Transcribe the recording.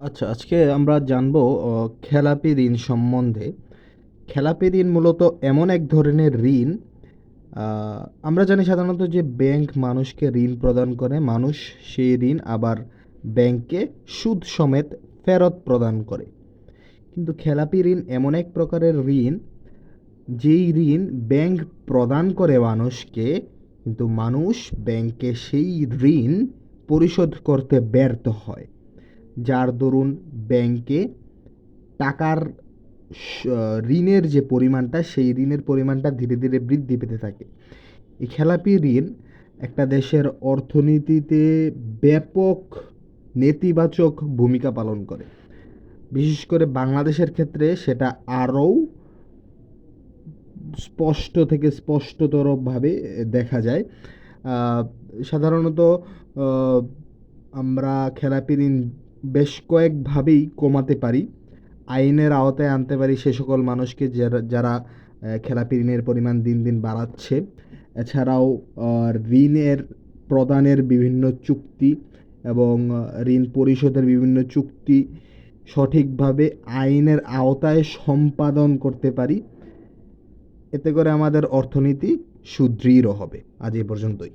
আচ্ছা আজকে আমরা জানব খেলাপি ঋণ সম্বন্ধে। খেলাপি ঋণ মূলত এমন এক ধরনের ঋণ আমরা জানি সাধারণত যে ব্যাংক মানুষকে ঋণ প্রদান করে, মানুষ সেই ঋণ আবার ব্যাংকে সুদ সমেত ফেরত প্রদান করে। কিন্তু খেলাপি ঋণ এমন এক প্রকারের ঋণ, যেই ঋণ ব্যাংক প্রদান করে মানুষকে, কিন্তু মানুষ ব্যাংকে সেই ঋণ পরিশোধ করতে ব্যর্থ হয়। যার দরুন ব্যাংকে টাকার ঋণের যে পরিমাণটা, সেই ঋণের পরিমাণটা ধীরে ধীরে বৃদ্ধি পেতে থাকে। এই খেলাপি ঋণ একটা দেশের অর্থনীতিতে ব্যাপক নেতিবাচক ভূমিকা পালন করে। বিশেষ করে বাংলাদেশের ক্ষেত্রে সেটা আরও স্পষ্ট থেকে স্পষ্টতরভাবে দেখা যায়। সাধারণত আমরা খেলাপি ঋণ বেশ কয়েকভাবেই কমাতে পারি। আইনের আওতায় আনতে পারি সে সকল মানুষকে যারা যারা খেলাপি ঋণের পরিমাণ দিন দিন বাড়াচ্ছে। এছাড়াও ঋণের প্রদানের বিভিন্ন চুক্তি এবং ঋণ পরিশোধের বিভিন্ন চুক্তি সঠিকভাবে আইনের আওতায় সম্পাদন করতে পারি। এতে করে আমাদের অর্থনীতি সুদৃঢ় হবে। আজ এই পর্যন্তই।